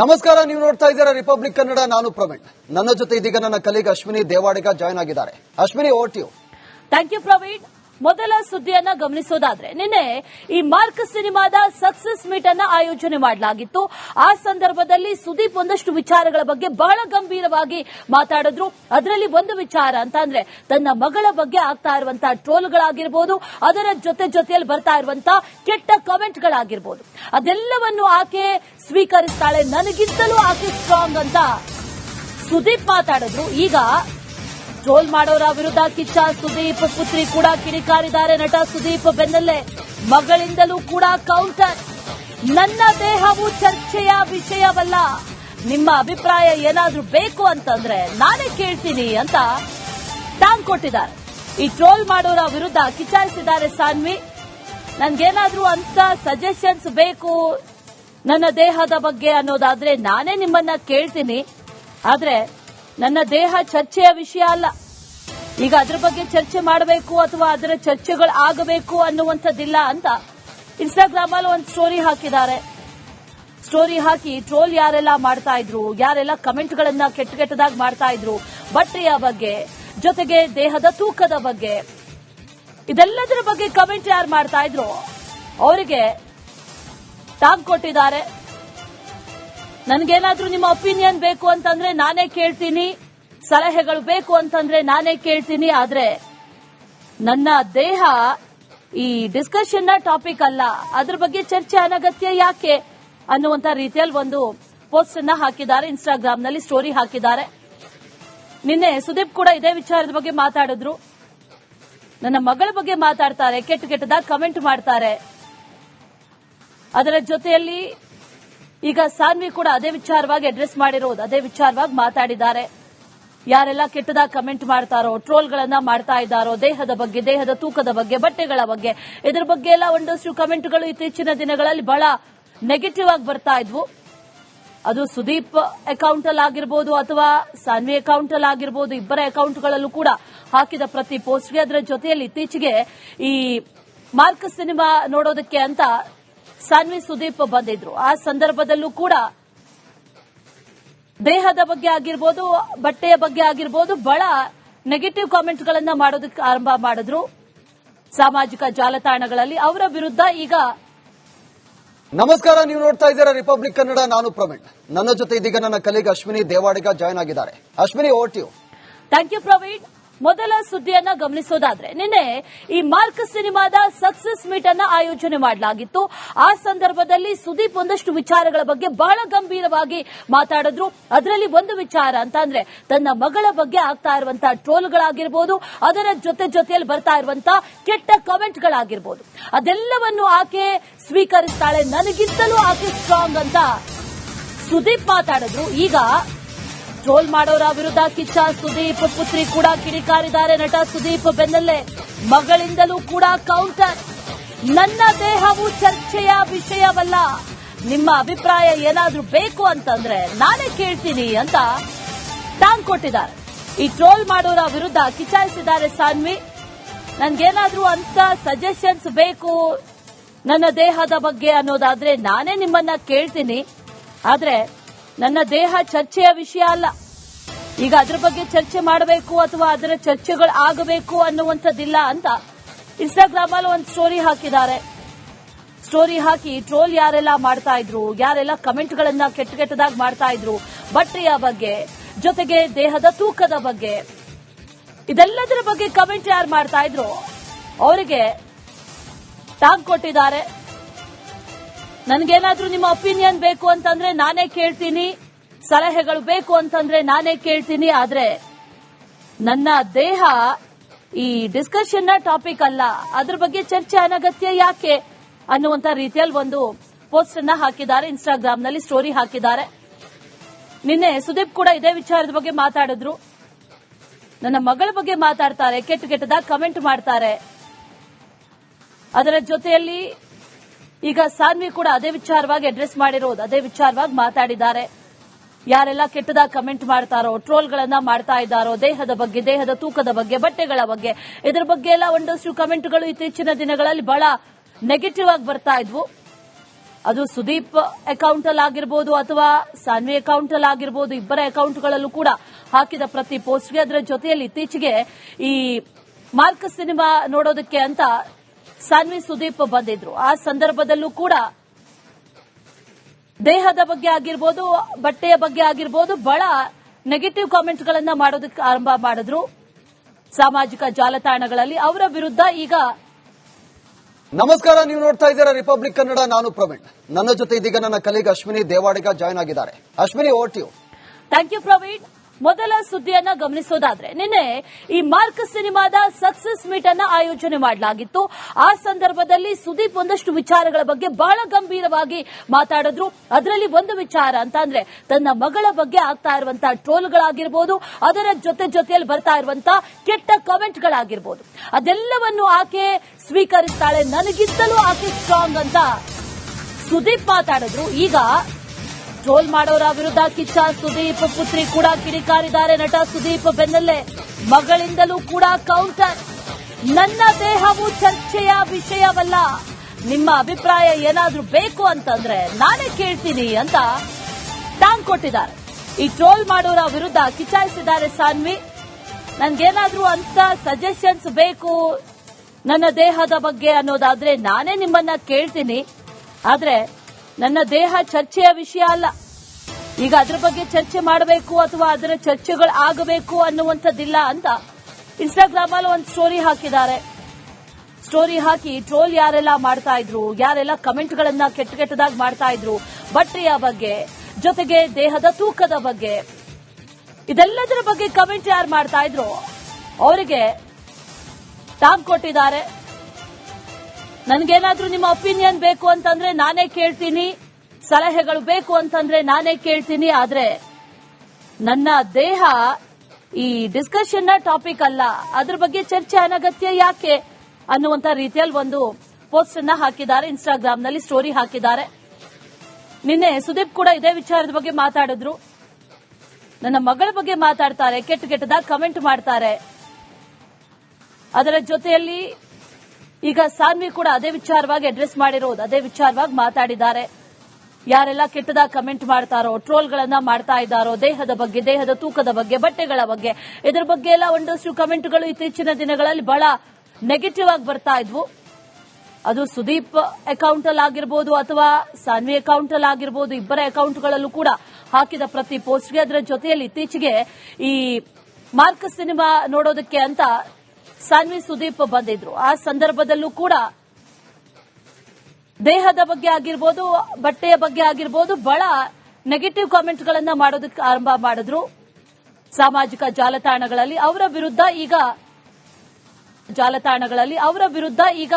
ನಮಸ್ಕಾರ, ನೀವು ನೋಡ್ತಾ ಇದ್ದೀರಾ ರಿಪಬ್ಲಿಕ್ ಕನ್ನಡ ನಾನು ಪ್ರವೀಣ್. ನನ್ನ ಜೊತೆ ಇದೀಗ ನನ್ನ ಕಲೀಗ್ ಅಶ್ವಿನಿ ದೇವಾಡಿಗ ಜಾಯ್ನ್ ಆಗಿದ್ದಾರೆ. Ashwini vote you thank you Praveen. ಮೊದಲ ಸುದ್ದಿಯನ್ನ ಗಮನಿಸೋದಾದ್ರೆ, ನಿನ್ನೆ ಈ ಮಾರ್ಕ್ ಸಿನಿಮಾದ ಸಕ್ಸಸ್ ಮೀಟ್ ಅನ್ನ ಆಯೋಜನೆ ಮಾಡಲಾಗಿತ್ತು. ಆ ಸಂದರ್ಭದಲ್ಲಿ ಸುದೀಪ್ ಒಂದಷ್ಟು ವಿಚಾರಗಳ ಬಗ್ಗೆ ಬಹಳ ಗಂಭೀರವಾಗಿ ಮಾತಾಡಿದ್ರು. ಅದರಲ್ಲಿ ಒಂದು ವಿಚಾರ ಅಂತ ಅಂದ್ರೆ, ತನ್ನ ಮಗಳ ಬಗ್ಗೆ ಆಗ್ತಾ ಇರುವಂತಹ ಟ್ರೋಲ್ಗಳಾಗಿರ್ಬೋದು, ಅದರ ಜೊತೆ ಜೊತೆಯಲ್ಲಿ ಬರ್ತಾ ಇರುವಂತಹ ಕೆಟ್ಟ ಕಮೆಂಟ್ಗಳಾಗಿರ್ಬೋದು. ಅದೆಲ್ಲವನ್ನು ಆಕೆ ಸ್ವೀಕರಿಸ್ತಾಳೆ. ನನಗಿಂತಲೂ ಆಕೆ ಸ್ಟ್ರಾಂಗ್ ಅಂತ ಸುದೀಪ್ ಮಾತಾಡಿದ್ರು. ಈಗ ಟ್ರೋಲ್ ಮಾಡೋರ ವಿರುದ್ಧ ಕಿಚ್ಚ ಸುದೀಪ್ ಪುತ್ರಿ ಕೂಡ ಕಿಡಿಕಾರಿದ್ದಾರೆ. ನಟ ಸುದೀಪ್ ಬೆನ್ನಲ್ಲೇ ಮಗಳಿಂದಲೂ ಕೂಡ ಕೌಂಟರ್ ನನ್ನ ದೇಹವು ಚರ್ಚೆಯ ವಿಷಯವಲ್ಲ. ನಿಮ್ಮ ಅಭಿಪ್ರಾಯ ಏನಾದ್ರೂ ಬೇಕು ಅಂತಂದ್ರೆ ನಾನೇ ಕೇಳ್ತೀನಿ ಅಂತ ಟಾಂಗ್ ಕೊಟ್ಟಿದ್ದಾರೆ. ಈ ಟ್ರೋಲ್ ಮಾಡೋರ ವಿರುದ್ಧ ಕಿಚಾಯಿಸಿದ್ದಾರೆ ಸಾನ್ವಿ. ನನ್ಗೇನಾದ್ರೂ ಅಂತ ಸಜೆಷನ್ಸ್ ಬೇಕು ನನ್ನ ದೇಹದ ಬಗ್ಗೆ ಅನ್ನೋದಾದ್ರೆ ನಾನೇ ನಿಮ್ಮನ್ನ ಕೇಳ್ತೀನಿ. ಆದ್ರೆ ನನ್ನ ದೇಹ ಚರ್ಚೆಯ ವಿಷಯ ಅಲ್ಲ. ಈಗ ಅದ್ರ ಬಗ್ಗೆ ಚರ್ಚೆ ಮಾಡಬೇಕು ಅಥವಾ ಅದರ ಚರ್ಚೆಗಳು ಆಗಬೇಕು ಅನ್ನುವಂಥದ್ದಿಲ್ಲ ಅಂತ ಇನ್ಸ್ಟಾಗ್ರಾಮ್ ಅಲ್ಲಿ ಒಂದು ಸ್ಟೋರಿ ಹಾಕಿದ್ದಾರೆ. ಸ್ಟೋರಿ ಹಾಕಿ ಟ್ರೋಲ್ ಯಾರೆಲ್ಲ ಮಾಡ್ತಾ ಇದ್ರು, ಯಾರೆಲ್ಲ ಕಮೆಂಟ್ಗಳನ್ನ ಕೆಟ್ಟ ಕೆಟ್ಟದಾಗಿ ಮಾಡ್ತಾ ಇದ್ರು, ಬಟ್ಟೆಯ ಬಗ್ಗೆ, ಜೊತೆಗೆ ದೇಹದ ತೂಕದ ಬಗ್ಗೆ, ಇದೆಲ್ಲದರ ಬಗ್ಗೆ ಕಮೆಂಟ್ ಯಾರು ಮಾಡ್ತಾ ಇದ್ರು? ಅವರಿಗೆ ಟಾಂಗ್ ಕೊಟ್ಟಿದ್ದಾರೆ. ನನ್ಗೇನಾದ್ರೂ ನಿಮ್ಮ ಒಪಿನಿಯನ್ ಬೇಕು ಅಂತಂದ್ರೆ ನಾನೇ ಕೇಳ್ತೀನಿ. ಸಲಹೆಗಳು ಬೇಕು ಅಂತಂದ್ರೆ ನಾನೇ ಕೇಳ್ತೀನಿ. ಆದ್ರೆ ನನ್ನ ದೇಹ ಈ ಡಿಸ್ಕಷನ್ನ ಟಾಪಿಕ್ ಅಲ್ಲ. ಅದ್ರ ಬಗ್ಗೆ ಚರ್ಚೆ ಅನಗತ್ಯ ಯಾಕೆ ಅನ್ನುವಂತ ರೀತಿಯಲ್ಲಿ ಒಂದು ಪೋಸ್ಟ್ ಅನ್ನ ಹಾಕಿದ್ದಾರೆ. ಇನ್ಸ್ಟಾಗ್ರಾಮ್ನಲ್ಲಿ ಸ್ಟೋರಿ ಹಾಕಿದ್ದಾರೆ. ನಿನ್ನೆ ಸುದೀಪ್ ಕೂಡ ಇದೇ ವಿಚಾರದ ಬಗ್ಗೆ ಮಾತಾಡಿದ್ರು. ನನ್ನ ಮಗಳ ಬಗ್ಗೆ ಮಾತಾಡ್ತಾರೆ. ಕೆಟ್ಟ ಕೆಟ್ಟದಾಗ ಕಮೆಂಟ್ ಮಾಡ್ತಾರೆ. ಅದರ ಜೊತೆಯಲ್ಲಿ ಈಗ ಸಾನ್ವಿ ಕೂಡ ಅದೇ ವಿಚಾರವಾಗಿ ಅಡ್ರೆಸ್ ಮಾಡಿರೋದು, ಅದೇ ವಿಚಾರವಾಗಿ ಮಾತಾಡಿದ್ದಾರೆ. ಯಾರೆಲ್ಲ ಕೆಟ್ಟದಾಗಿ ಕಮೆಂಟ್ ಮಾಡ್ತಾರೋ ಟ್ರೋಲ್ಗಳನ್ನ ಮಾಡ್ತಾ ಇದ್ದಾರೋ, ದೇಹದ ಬಗ್ಗೆ, ದೇಹದ ತೂಕದ ಬಗ್ಗೆ, ಬಟ್ಟೆಗಳ ಬಗ್ಗೆ, ಇದ್ರ ಬಗ್ಗೆ ಎಲ್ಲ ಒಂದಷ್ಟು ಕಮೆಂಟ್ಗಳು ಇತ್ತೀಚಿನ ದಿನಗಳಲ್ಲಿ ಬಹಳ ನೆಗೆಟಿವ್ ಆಗಿ ಬರ್ತಾ ಇದ್ವು. ಅದು ಸುದೀಪ್ ಅಕೌಂಟ್ ಅಲ್ಲಿ ಆಗಿರ್ಬೋದು ಅಥವಾ ಸಾನ್ವಿ ಅಕೌಂಟ್ ಅಲ್ಲಿ ಆಗಿರ್ಬೋದು, ಇಬ್ಬರ ಅಕೌಂಟ್ಗಳಲ್ಲೂ ಕೂಡ ಹಾಕಿದ ಪ್ರತಿ ಪೋಸ್ಟ್ಗೆ ಅದರ ಜೊತೆಯಲ್ಲಿ ಇತ್ತೀಚೆಗೆ ಈ ಮಾರ್ಕ್ ಸಿನಿಮಾ ನೋಡೋದಕ್ಕೆ ಅಂತ ಸಾನ್ವಿ ಸುದೀಪ್ ಬಂದಿದ್ರು. ಆ ಸಂದರ್ಭದಲ್ಲೂ ಕೂಡ ದೇಹದ ಬಗ್ಗೆ ಆಗಿರ್ಬೋದು ಬಟ್ಟೆಯ ಬಗ್ಗೆ ಆಗಿರ್ಬೋದು ಬಹಳ ನೆಗೆಟಿವ್ ಕಾಮೆಂಟ್ಗಳನ್ನ ಮಾಡೋದಕ್ಕೆ ಆರಂಭ ಮಾಡಿದ್ರು. ಸಾಮಾಜಿಕ ಜಾಲತಾಣಗಳಲ್ಲಿ ಅವರ ವಿರುದ್ಧ ಈಗ ನಮಸ್ಕಾರ ನೀವು ನೋಡ್ತಾ ಇದ್ದೀರಾ ರಿಪಬ್ಲಿಕ್ ಕನ್ನಡ ನಾನು ಪ್ರವೀಣ್. ನನ್ನ ಜೊತೆ ಇದೀಗ ನನ್ನ ಕಲೀಗ್ ಅಶ್ವಿನಿ ದೇವಾಡಿಗ ಜಾಯ್ನ್ ಆಗಿದ್ದಾರೆ. Ashwini vote you thank you Praveen. ಮೊದಲ ಸುದ್ದಿಯನ್ನ ಗಮನಿಸೋದಾದ್ರೆ, ನಿನ್ನೆ ಈ ಮಾರ್ಕ್ ಸಿನಿಮಾದ ಸಕ್ಸಸ್ ಮೀಟ್ ಅನ್ನ ಆಯೋಜನೆ ಮಾಡಲಾಗಿತ್ತು. ಆ ಸಂದರ್ಭದಲ್ಲಿ ಸುದೀಪ್ ಒಂದಷ್ಟು ವಿಚಾರಗಳ ಬಗ್ಗೆ ಬಹಳ ಗಂಭೀರವಾಗಿ ಮಾತಾಡಿದ್ರು. ಅದರಲ್ಲಿ ಒಂದು ವಿಚಾರ ಅಂತ ಅಂದ್ರೆ, ತನ್ನ ಮಗಳ ಬಗ್ಗೆ ಆಗ್ತಾ ಇರುವಂತಹ ಟ್ರೋಲ್ಗಳಾಗಿರ್ಬೋದು, ಅದರ ಜೊತೆ ಜೊತೆಯಲ್ಲಿ ಬರ್ತಾ ಇರುವಂತಹ ಕೆಟ್ಟ ಕಮೆಂಟ್ಗಳಾಗಿರ್ಬೋದು. ಅದೆಲ್ಲವನ್ನು ಆಕೆ ಸ್ವೀಕರಿಸ್ತಾಳೆ. ನನಗಿಂತಲೂ ಆಕೆ ಸ್ಟ್ರಾಂಗ್ ಅಂತ ಸುದೀಪ್ ಮಾತಾಡಿದ್ರು. ಈಗ ಟ್ರೋಲ್ ಮಾಡೋರ ವಿರುದ್ಧ ಕಿಚ್ಚ ಸುದೀಪ್ ಪುತ್ರಿ ಕೂಡ ಕಿಡಿಕಾರಿದ್ದಾರೆ ನಟ ಸುದೀಪ್ ಬೆನ್ನಲ್ಲೇ. ಮಗಳಿಂದಲೂ ಕೂಡ ಕೌಂಟರ್ ನನ್ನ ದೇಹವು ಚರ್ಚೆಯ ವಿಷಯವಲ್ಲ. ನಿಮ್ಮ ಅಭಿಪ್ರಾಯ ಏನಾದ್ರೂ ಬೇಕು ಅಂತಂದ್ರೆ ನಾನೇ ಕೇಳ್ತೀನಿ ಅಂತ ಟಾಂಗ್ ಕೊಟ್ಟಿದ್ದಾರೆ. ಈ ಟ್ರೋಲ್ ಮಾಡೋರ ವಿರುದ್ಧ ಕಿಚಾಯಿಸಿದ್ದಾರೆ ಸಾನ್ವಿ. ನನ್ಗೇನಾದ್ರೂ ಅಂತ ಸಜೆಷನ್ಸ್ ಬೇಕು ನನ್ನ ದೇಹದ ಬಗ್ಗೆ ಅನ್ನೋದಾದ್ರೆ ನಾನೇ ನಿಮ್ಮನ್ನ ಕೇಳ್ತೀನಿ. ಆದ್ರೆ ನನ್ನ ದೇಹ ಚರ್ಚೆಯ ವಿಷಯ ಅಲ್ಲ. ಈಗ ಅದ್ರ ಬಗ್ಗೆ ಚರ್ಚೆ ಮಾಡಬೇಕು ಅಥವಾ ಅದರ ಚರ್ಚೆಗಳು ಆಗಬೇಕು ಅನ್ನುವಂಥದ್ದಿಲ್ಲ ಅಂತ ಇನ್ಸ್ಟಾಗ್ರಾಮ್ ಅಲ್ಲಿ ಒಂದು ಸ್ಟೋರಿ ಹಾಕಿದ್ದಾರೆ. ಸ್ಟೋರಿ ಹಾಕಿ ಟ್ರೋಲ್ ಯಾರೆಲ್ಲ ಮಾಡ್ತಾ ಇದ್ರು, ಯಾರೆಲ್ಲ ಕಮೆಂಟ್ಗಳನ್ನ ಕೆಟ್ಟ ಕೆಟ್ಟದಾಗಿ ಮಾಡ್ತಾ ಇದ್ರು, ಬಟ್ಟೆಯ ಬಗ್ಗೆ, ಜೊತೆಗೆ ದೇಹದ ತೂಕದ ಬಗ್ಗೆ, ಇದೆಲ್ಲದರ ಬಗ್ಗೆ ಕಮೆಂಟ್ ಯಾರು ಮಾಡ್ತಾ ಇದ್ರು? ಅವರಿಗೆ ಟಾಂಗ್ ಕೊಟ್ಟಿದ್ದಾರೆ. ನನ್ಗೇನಾದ್ರೂ ನಿಮ್ಮ ಒಪಿನಿಯನ್ ಬೇಕು ಅಂತಂದ್ರೆ ನಾನೇ ಕೇಳ್ತೀನಿ. ಸಲಹೆಗಳು ಬೇಕು ಅಂತಂದ್ರೆ ನಾನೇ ಕೇಳ್ತೀನಿ. ಆದ್ರೆ ನನ್ನ ದೇಹ ಈ ಡಿಸ್ಕಷನ್ನ ಟಾಪಿಕ್ ಅಲ್ಲ. ಅದ್ರ ಬಗ್ಗೆ ಚರ್ಚೆ ಅನಗತ್ಯ ಯಾಕೆ ಅನ್ನುವಂತ ರೀತಿಯಲ್ಲಿ ಒಂದು ಪೋಸ್ಟ್ ಅನ್ನ ಹಾಕಿದ್ದಾರೆ. ಇನ್ಸ್ಟಾಗ್ರಾಮ್ನಲ್ಲಿ ಸ್ಟೋರಿ ಹಾಕಿದ್ದಾರೆ. ನಿನ್ನೆ ಸುದೀಪ್ ಕೂಡ ಇದೇ ವಿಚಾರದ ಬಗ್ಗೆ ಮಾತಾಡಿದ್ರು. ನನ್ನ ಮಗಳ ಬಗ್ಗೆ ಮಾತಾಡ್ತಾರೆ. ಕೆಟ್ಟ ಕೆಟ್ಟದಾಗ ಕಮೆಂಟ್ ಮಾಡ್ತಾರೆ. ಅದರ ಜೊತೆಯಲ್ಲಿ ಈಗ ಸಾನ್ವಿ ಕೂಡ ಅದೇ ವಿಚಾರವಾಗಿ ಅಡ್ರೆಸ್ ಮಾಡಿರೋದು, ಅದೇ ವಿಚಾರವಾಗಿ ಮಾತಾಡಿದ್ದಾರೆ. ಯಾರೆಲ್ಲ ಕೆಟ್ಟದಾಗಿ ಕಮೆಂಟ್ ಮಾಡ್ತಾರೋ ಟ್ರೋಲ್ಗಳನ್ನ ಮಾಡ್ತಾ ಇದ್ದಾರೋ, ದೇಹದ ಬಗ್ಗೆ, ದೇಹದ ತೂಕದ ಬಗ್ಗೆ, ಬಟ್ಟೆಗಳ ಬಗ್ಗೆ, ಇದ್ರ ಬಗ್ಗೆ ಎಲ್ಲ ಒಂದಷ್ಟು ಕಮೆಂಟ್ಗಳು ಇತ್ತೀಚಿನ ದಿನಗಳಲ್ಲಿ ಬಹಳ ನೆಗೆಟಿವ್ ಆಗಿ ಬರ್ತಾ ಇದ್ವು. ಅದು ಸುದೀಪ್ ಅಕೌಂಟ್ ಅಲ್ಲಿ ಆಗಿರ್ಬೋದು ಅಥವಾ ಸಾನ್ವಿ ಅಕೌಂಟ್ ಅಲ್ಲಿ ಆಗಿರ್ಬೋದು, ಇಬ್ಬರ ಅಕೌಂಟ್ಗಳಲ್ಲೂ ಕೂಡ ಹಾಕಿದ ಪ್ರತಿ ಪೋಸ್ಟ್ಗೆ ಅದರ ಜೊತೆಯಲ್ಲಿ ಇತ್ತೀಚೆಗೆ ಈ ಮಾರ್ಕ್ ಸಿನಿಮಾ ನೋಡೋದಕ್ಕೆ ಅಂತ ಸಾನ್ವಿ ಸುದೀಪ್ ಬಂದಿದ್ರು. ಆ ಸಂದರ್ಭದಲ್ಲೂ ಕೂಡ ದೇಹದ ಬಗ್ಗೆ ಆಗಿರ್ಬೋದು ಬಟ್ಟೆಯ ಬಗ್ಗೆ ಆಗಿರ್ಬೋದು ಬಹಳ ನೆಗೆಟಿವ್ ಕಾಮೆಂಟ್ಸ್ ಗಳನ್ನ ಮಾಡೋದಕ್ಕೆ ಆರಂಭ ಮಾಡಿದ್ರು. ಸಾಮಾಜಿಕ ಜಾಲತಾಣಗಳಲ್ಲಿ ಅವರ ವಿರುದ್ಧ ಈಗ ನಮಸ್ಕಾರ ನೀವು ನೋಡ್ತಾ ಇದ್ದೀರಾ ರಿಪಬ್ಲಿಕ್ ಕನ್ನಡ ನಾನು ಪ್ರವೀಣ್. ನನ್ನ ಜೊತೆ ಇದೀಗ ನನ್ನ ಕಲೀಗ್ ಅಶ್ವಿನಿ ದೇವಾಡಿಗ ಜಾಯ್ನ್ ಆಗಿದ್ದಾರೆ. Ashwini vote you thank you Praveen. ಮೊದಲ ಸುದ್ದಿಯನ್ನ ಗಮನಿಸೋದಾದ್ರೆ, ನಿನ್ನೆ ಈ ಮಾರ್ಕ್ ಸಿನಿಮಾದ ಸಕ್ಸಸ್ ಮೀಟ್ ಅನ್ನ ಆಯೋಜನೆ ಮಾಡಲಾಗಿತ್ತು. ಆ ಸಂದರ್ಭದಲ್ಲಿ ಸುದೀಪ್ ಒಂದಷ್ಟು ವಿಚಾರಗಳ ಬಗ್ಗೆ ಬಹಳ ಗಂಭೀರವಾಗಿ ಮಾತಾಡಿದ್ರು. ಅದರಲ್ಲಿ ಒಂದು ವಿಚಾರ ಅಂತ ಅಂದ್ರೆ ತನ್ನ ಮಗಳ ಬಗ್ಗೆ ಆಗ್ತಾ ಇರುವಂತಹ ಟ್ರೋಲ್ಗಳಾಗಿರ್ಬೋದು, ಅದರ ಜೊತೆ ಜೊತೆಯಲ್ಲಿ ಬರ್ತಾ ಇರುವಂತಹ ಕೆಟ್ಟ ಕಮೆಂಟ್ಗಳಾಗಿರ್ಬೋದು. ಅದೆಲ್ಲವನ್ನು ಆಕೆ ಸ್ವೀಕರಿಸ್ತಾಳೆ. ನನಗಿಂತಲೂ ಆಕೆ ಸ್ಟ್ರಾಂಗ್ ಅಂತ ಸುದೀಪ್ ಮಾತಾಡಿದ್ರು. ಈಗ ಟ್ರೋಲ್ ಮಾಡೋರ ವಿರುದ್ಧ ಕಿಚ್ಚ ಸುದೀಪ್ ಪುತ್ರಿ ಕೂಡ ಕಿಡಿಕಾರಿದ್ದಾರೆ. ನಟ ಸುದೀಪ್ ಬೆನ್ನಲ್ಲೇ ಮಗಳಿಂದಲೂ ಕೂಡ ಕೌಂಟರ್ ನನ್ನ ದೇಹವು ಚರ್ಚೆಯ ವಿಷಯವಲ್ಲ. ನಿಮ್ಮ ಅಭಿಪ್ರಾಯ ಏನಾದ್ರೂ ಬೇಕು ಅಂತಂದ್ರೆ ನಾನೇ ಕೇಳ್ತೀನಿ ಅಂತ ಟಾಂಗ್ ಕೊಟ್ಟಿದ್ದಾರೆ. ಈ ಟ್ರೋಲ್ ಮಾಡೋರ ವಿರುದ್ಧ ಕಿಚಾಯಿಸಿದ್ದಾರೆ ಸಾನ್ವಿ. ನನ್ಗೇನಾದ್ರೂ ಅಂತ ಸಜೆಷನ್ಸ್ ಬೇಕು ನನ್ನ ದೇಹದ ಬಗ್ಗೆ ಅನ್ನೋದಾದ್ರೆ ನಾನೇ ನಿಮ್ಮನ್ನ ಕೇಳ್ತೀನಿ. ಆದ್ರೆ ನನ್ನ ದೇಹ ಚರ್ಚೆಯ ವಿಷಯ ಅಲ್ಲ. ಈಗ ಅದ್ರ ಬಗ್ಗೆ ಚರ್ಚೆ ಮಾಡಬೇಕು ಅಥವಾ ಅದರ ಚರ್ಚೆಗಳು ಆಗಬೇಕು ಅನ್ನುವಂಥದ್ದಿಲ್ಲ ಅಂತ ಇನ್ಸ್ಟಾಗ್ರಾಮ್ ಅಲ್ಲಿ ಒಂದು ಸ್ಟೋರಿ ಹಾಕಿದ್ದಾರೆ. ಸ್ಟೋರಿ ಹಾಕಿ ಟ್ರೋಲ್ ಯಾರೆಲ್ಲ ಮಾಡ್ತಾ ಇದ್ರು, ಯಾರೆಲ್ಲ ಕಮೆಂಟ್ ಗಳನ್ನ ಕೆಟ್ಟ ಕೆಟ್ಟದಾಗಿ ಮಾಡ್ತಾ ಇದ್ರು, ಬಟ್ಟೆಯ ಬಗ್ಗೆ, ಜೊತೆಗೆ ದೇಹದ ತೂಕದ ಬಗ್ಗೆ, ಇದೆಲ್ಲದರ ಬಗ್ಗೆ ಕಮೆಂಟ್ ಯಾರು ಮಾಡ್ತಾ ಇದ್ರು? ಅವರಿಗೆ ಟಾಂಗ್ ಕೊಟ್ಟಿದ್ದಾರೆ. ನನಗೇನಾದ್ರೂ ನಿಮ್ಮ ಒಪಿನಿಯನ್ ಬೇಕು ಅಂತಂದ್ರೆ ನಾನೇ ಕೇಳ್ತೀನಿ. ಸಲಹೆಗಳು ಬೇಕು ಅಂತಂದ್ರೆ ನಾನೇ ಕೇಳ್ತೀನಿ. ಆದ್ರೆ ನನ್ನ ದೇಹ ಈ ಡಿಸ್ಕಷನ್ ಟಾಪಿಕ್ ಅಲ್ಲ. ಅದ್ರ ಬಗ್ಗೆ ಚರ್ಚೆ ಅನಗತ್ಯ ಯಾಕೆ ಅನ್ನುವಂತ ರೀತಿಯಲ್ಲಿ ಒಂದು ಪೋಸ್ಟ್ ಅನ್ನ ಹಾಕಿದ್ದಾರೆ. ಇನ್ಸ್ಟಾಗ್ರಾಮ್ನಲ್ಲಿ ಸ್ಟೋರಿ ಹಾಕಿದ್ದಾರೆ. ನಿನ್ನೆ ಸುದೀಪ್ ಕೂಡ ಇದೇ ವಿಚಾರದ ಬಗ್ಗೆ ಮಾತಾಡಿದ್ರು. ನನ್ನ ಮಗಳ ಬಗ್ಗೆ ಮಾತಾಡ್ತಾರೆ. ಕೆಟ್ಟ ಕೆಟ್ಟದಾಗ ಕಮೆಂಟ್ ಮಾಡ್ತಾರೆ. ಅದರ ಜೊತೆಯಲ್ಲಿ ಈಗ ಸಾನ್ವಿ ಕೂಡ ಅದೇ ವಿಚಾರವಾಗಿ ಅಡ್ರೆಸ್ ಮಾಡಿರೋದು, ಅದೇ ವಿಚಾರವಾಗಿ ಮಾತಾಡಿದ್ದಾರೆ. ಯಾರೆಲ್ಲ ಕೆಟ್ಟದಾಗ ಕಮೆಂಟ್ ಮಾಡ್ತಾರೋ ಟ್ರೋಲ್ಗಳನ್ನ ಮಾಡ್ತಾ ಇದ್ದಾರೋ, ದೇಹದ ಬಗ್ಗೆ, ದೇಹದ ತೂಕದ ಬಗ್ಗೆ, ಬಟ್ಟೆಗಳ ಬಗ್ಗೆ, ಇದ್ರ ಬಗ್ಗೆ ಎಲ್ಲ ಒಂದಷ್ಟು ಕಮೆಂಟ್ಗಳು ಇತ್ತೀಚಿನ ದಿನಗಳಲ್ಲಿ ಬಹಳ ನೆಗೆಟಿವ್ ಆಗಿ ಬರ್ತಾ ಇದ್ವು. ಅದು ಸುದೀಪ್ ಅಕೌಂಟ್ ಅಲ್ಲಿ ಆಗಿರ್ಬೋದು ಅಥವಾ ಸಾನ್ವಿ ಅಕೌಂಟ್ ಅಲ್ಲಿ ಆಗಿರ್ಬೋದು, ಇಬ್ಬರ ಅಕೌಂಟ್ಗಳಲ್ಲೂ ಕೂಡ ಹಾಕಿದ ಪ್ರತಿ ಪೋಸ್ಟ್ಗೆ ಅದರ ಜೊತೆಯಲ್ಲಿ ಇತ್ತೀಚೆಗೆ ಈ ಮಾರ್ಕ್ ಸಿನಿಮಾ ನೋಡೋದಕ್ಕೆ ಅಂತ ಸಾನ್ವಿ ಸುದೀಪ್ ಬಂದಿದ್ರು. ಆ ಸಂದರ್ಭದಲ್ಲೂ ಕೂಡ ದೇಹದ ಬಗ್ಗೆ ಆಗಿರ್ಬೋದು, ಬಟ್ಟೆಯ ಬಗ್ಗೆ ಆಗಿರ್ಬೋದು, ಬಹಳ ನೆಗೆಟಿವ್ ಕಾಮೆಂಟ್ ಗಳನ್ನ ಮಾಡೋದಕ್ಕೆ ಆರಂಭ ಮಾಡಿದ್ರು. ಸಾಮಾಜಿಕ ಜಾಲತಾಣಗಳಲ್ಲಿ ಅವರ ವಿರುದ್ಧ ಈಗ, ಜಾಲತಾಣಗಳಲ್ಲಿ ಅವರ ವಿರುದ್ಧ ಈಗ